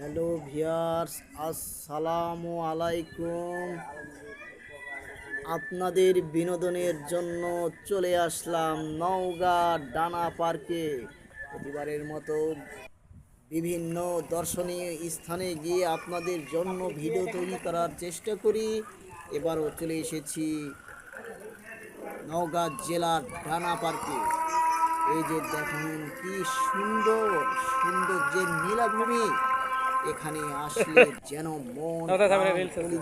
Hello viewers, আসসালামু আলাইকুম। আপনাদের বিনোদনের জন্য চলে আসলাম নওগাঁ ডানা পার্কে। প্রতিবারের মতো বিভিন্ন দর্শনীয় স্থানে গিয়ে আপনাদের জন্য ভিডিও তৈরি করার চেষ্টা করি। এবারও চলে এসেছি নওগাঁ জেলার ডানা পার্কে। এই যে দেখুন, কি সুন্দর সুন্দর যে নীলাভূমি এখানে আসলে যেন মন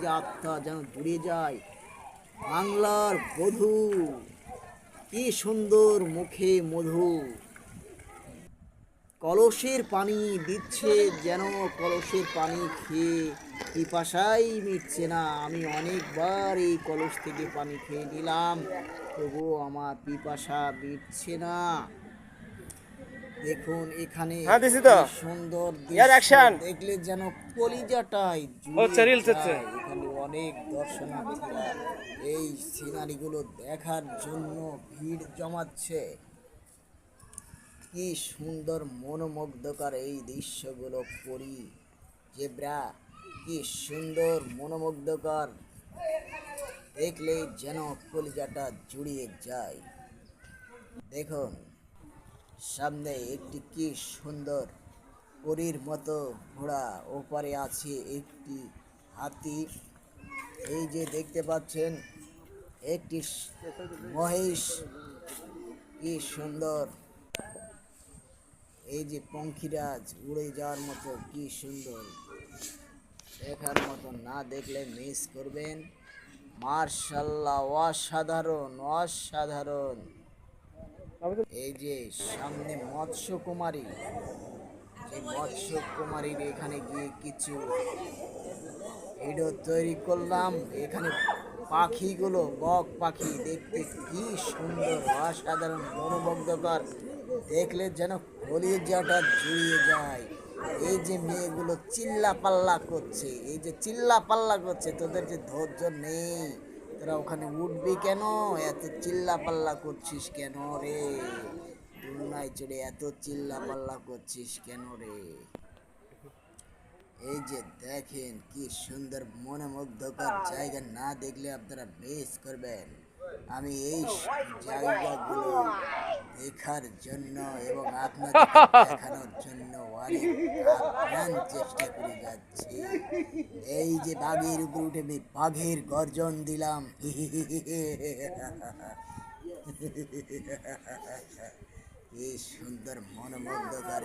আত্মা যেন জুড়ে যায়। বাংলার বধূ কি সুন্দর মুখে মধু। কলসের পানি দিচ্ছে যেন কলসের পানি খেয়ে পিপাসাই মিটছে না। আমি অনেকবার এই কলস থেকে পানি খেয়ে নিলাম তবুও আমার পিপাসা মিটছে না। দেখুন এখানে হ্যাঁ, দিছি তো। সুন্দর ইয়ার action। দেখলে যেন কলিজাটাই হচ্ছে, reels হচ্ছে। এখানে অনেক দর্শনার্থীরা এই সিনারিগুলো দেখার জন্য ভিড় জমাচ্ছে কি সুন্দর মনোমুগ্ধকর এই দৃশ্যগুলো করি জেব্রা কি সুন্দর মনোমুগ্ধকর দেখলেই যেন কলিজাটা জুড়িয়ে যায় দেখুন সামনে একটি কি সুন্দর পরীর মতো ঘোড়া, ওপারে আছে একটি হাতি। এই যে দেখতে পাচ্ছেন, একটি মহিষ, কি সুন্দর। এই যে পঙ্খিরাজ উড়ে যাওয়ার মতো, কি সুন্দর। দেখার মতো না দেখলে মিস করবেন। মার্শাল্লাহ, অসাধারণ অসাধারণ। এই যে সামনে মৎস্য কুমারী মৎস্য কুমারীর এখানে গিয়ে কিছু ভিডিও তৈরি করলাম। এখানে পাখিগুলো, বক পাখি, দেখতে কি সুন্দর, অসাধারণ, মনোমুগ্ধকর। দেখলে যেন কলিজাটা জুড়িয়ে যায়। এই যে মেয়েগুলো চিল্লা পাল্লা করছে, এই যে চিল্লা পাল্লা করছে, তোদের যে ধৈর্য নেই। তোরা ওখানে উঠবি কেন? এত চিল্লা পাল্লা করছিস কেন রে? দুলনায় চড়ে এত চিল্লা পাল্লা করছিস কেন রে? এই যে দেখেন কি সুন্দর মনোমুগ্ধকর জায়গা না দেখলে আপনারা মিস করবেন। আমি এই জায়গাগুলো দেখার জন্য এবং আপনাদের দেখানোর জন্য অনেক আপ্রাণ চেষ্টা করে যাচ্ছি। এই যে বাঘের উপর উঠে আমি বাঘের গর্জন দিলাম। কি সুন্দর মনোমুগ্ধকর